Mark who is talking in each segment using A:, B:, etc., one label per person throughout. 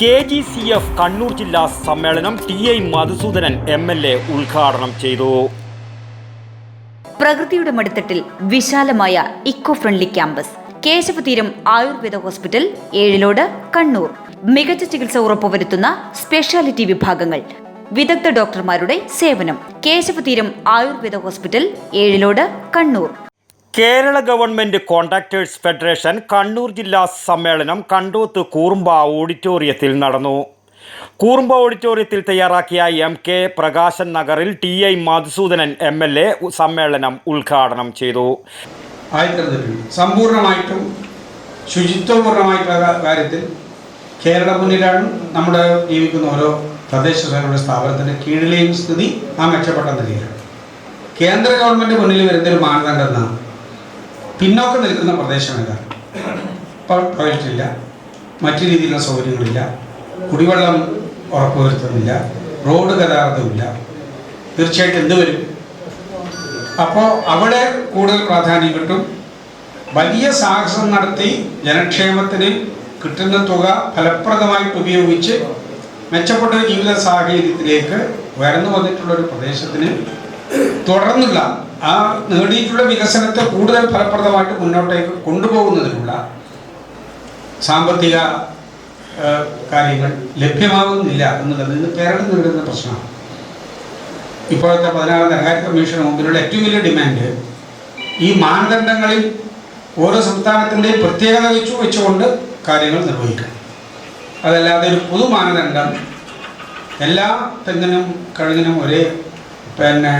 A: K G C F Kannur ജില്ലാ സമ്മേളനം T I Madhusoodanan M L A ഉദ്ഘാടനം ചെയ്തു.
B: പ്രകൃതിയുടെ മടിത്തട്ടിൽ വിശാലമായ eco friendly campus Keshavatheeram Ayurveda hospital Ezhilode Kannur. മികച്ച ചികിത്സ ഉറപ്പുവരുത്തുന്ന സ്പെഷ്യാലിറ്റി വിഭാഗങ്ങൾ. വിദഗ്ധ ഡോക്ടർമാരുടെ സേവനം Keshavatheeram Ayurveda hospital Ezhilode Kannur.
A: Kerala government contractors federation Kannur ജില്ലാ സമ്മേളനം കണ്ടോത്ത് കൂറുമ്പ ഓഡിറ്റോറിയത്തിൽ നടന്നു. കൂറുമ്പ ഓഡിറ്റോറിയത്തിൽ തയ്യാറാക്കിയ എം കെ പ്രകാശൻ നഗറിൽ T I Madhusoodanan M L A സമ്മേളനം ഉദ്ഘാടനം ചെയ്തു.
C: സമ്പൂർണമായിട്ടും ശുചിത്വപൂർണമായിട്ടുള്ള കാര്യത്തിൽ കേരള മുന്നിലാണ് നമ്മുടെ ജീവിക്കുന്ന ഓരോ തദ്ദേശ സ്വയംഭരണ സ്ഥാപനത്തിന്റെ കീഴിലെയും സ്ഥിതി ആ മെച്ചപ്പെട്ട നിലയിലാണ്. കേന്ദ്ര ഗവൺമെന്റ് മുന്നിൽ വരുന്നൊരു മാനദണ്ഡം എന്നാണ് പിന്നോക്കം നിൽക്കുന്ന പ്രദേശം ഏതാണ് ഇപ്പോൾ ടോയ്ലറ്റില്ല മറ്റു രീതിയിലുള്ള സൗകര്യങ്ങളില്ല. കുടിവെള്ളം ഉറപ്പുവരുത്തുന്നില്ല. റോഡ് ഗതാഗതമില്ല തീർച്ചയായിട്ടും എന്ത് വരും? അപ്പോൾ അവിടെ കൂടുതൽ പ്രാധാന്യം കിട്ടും. വലിയ സാഹസം നടത്തി ജനക്ഷേമത്തിന് കിട്ടുന്ന തുക ഫലപ്രദമായിട്ട് ഉപയോഗിച്ച് മെച്ചപ്പെട്ട ജീവിത സാഹചര്യത്തിലേക്ക് ഉയർന്നു വന്നിട്ടുള്ള ഒരു പ്രദേശത്തിന് തുടർന്നുള്ള ആ നേടിയിട്ടുള്ള വികസനത്തെ കൂടുതൽ ഫലപ്രദമായിട്ട് മുന്നോട്ടേക്ക് കൊണ്ടുപോകുന്നതിനുള്ള സാമ്പത്തിക കാര്യങ്ങൾ ലഭ്യമാകുന്നില്ല എന്നുള്ളത് ഇന്ന് കേരളം നേരിടുന്ന പ്രശ്നമാണ്. ഇപ്പോഴത്തെ പതിനാറാം ധനകാര്യ കമ്മീഷന് മുമ്പിലുള്ള ഏറ്റവും വലിയ ഡിമാൻഡ് ഈ മാനദണ്ഡങ്ങളിൽ ഓരോ സംസ്ഥാനത്തിന്റെയും പ്രത്യേകത വെച്ചു വെച്ചുകൊണ്ട് കാര്യങ്ങൾ നിർവഹിക്കണം. അതല്ലാതെ ഒരു പൊതു മാനദണ്ഡം എല്ലാ തെങ്ങിനും കഴുകിനും ഒരേ പിന്നെ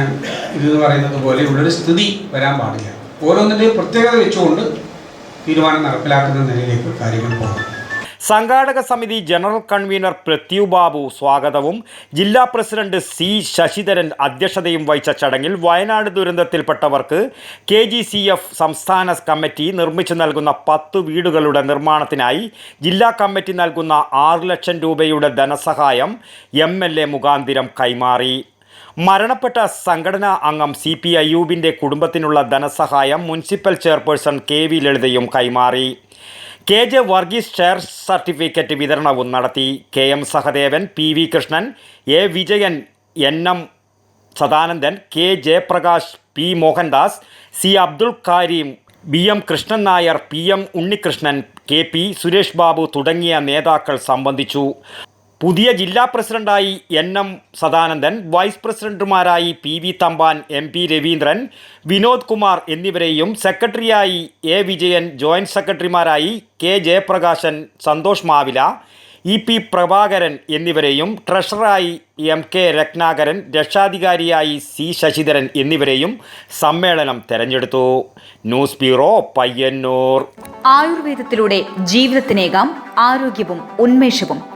C: ഇതെന്ന് പറയുന്നത് പോലെയുള്ളൊരു സ്ഥിതി വരാൻ പാടില്ല. ഓരോന്നിന്റെയും പ്രത്യേകത വെച്ചുകൊണ്ട് തീരുമാനം നടപ്പിലാക്കുന്ന നിലയിലേക്ക് കാര്യങ്ങൾ പോകും.
A: സംഘാടക സമിതി ജനറൽ കൺവീനർ പ്രത്യു ബാബു സ്വാഗതവും. ജില്ലാ പ്രസിഡന്റ് സി ശശിധരൻ അധ്യക്ഷതയും വഹിച്ച ചടങ്ങിൽ വയനാട് ദുരന്തത്തിൽപ്പെട്ടവർക്ക് കെ ജി സി എഫ് സംസ്ഥാന കമ്മിറ്റി നിർമ്മിച്ചു നൽകുന്ന പത്ത് വീടുകളുടെ നിർമ്മാണത്തിനായി ജില്ലാ കമ്മിറ്റി നൽകുന്ന ആറ് ലക്ഷം രൂപയുടെ ധനസഹായം എം എൽ എ മുഖാന്തിരം കൈമാറി. മരണപ്പെട്ട സംഘടനാ അംഗം സി പി അയ്യൂബിന്റെ കുടുംബത്തിനുള്ള ധനസഹായം മുനിസിപ്പൽ ചെയർപേഴ്സൺ കെ വി ലളിതയും കൈമാറി. K J Varghese share certificate വിതരണവും നടത്തി. K M Sahadevan P V Krishnan A Vijayan N M Sadanandan K Jayaprakash P Mohandas C Abdul Kareem B M Krishnan Nair P M Unnikrishnan K P Suresh Babu തുടങ്ങിയ നേതാക്കൾ സംബന്ധിച്ചു. പുതിയ ജില്ലാ പ്രസിഡന്റായി N M Sadanandan vice പ്രസിഡന്റുമാരായി P V Thampan M P Raveendran Vinod Kumar എന്നിവരെയും സെക്രട്ടറിയായി A Vijayan joint സെക്രട്ടറിമാരായി K Jayaprakashan Santhosh Mavila E P Prabhakaran എന്നിവരെയും ട്രഷററായി എം കെ രത്നാകരൻ രക്ഷാധികാരിയായി സി ശശിധരൻ എന്നിവരെയും സമ്മേളനം തെരഞ്ഞെടുത്തു. News bureau Payyanur.
B: ആയുർവേദത്തിലൂടെ ജീവിതത്തിനേകാം ആരോഗ്യവും ഉന്മേഷവും.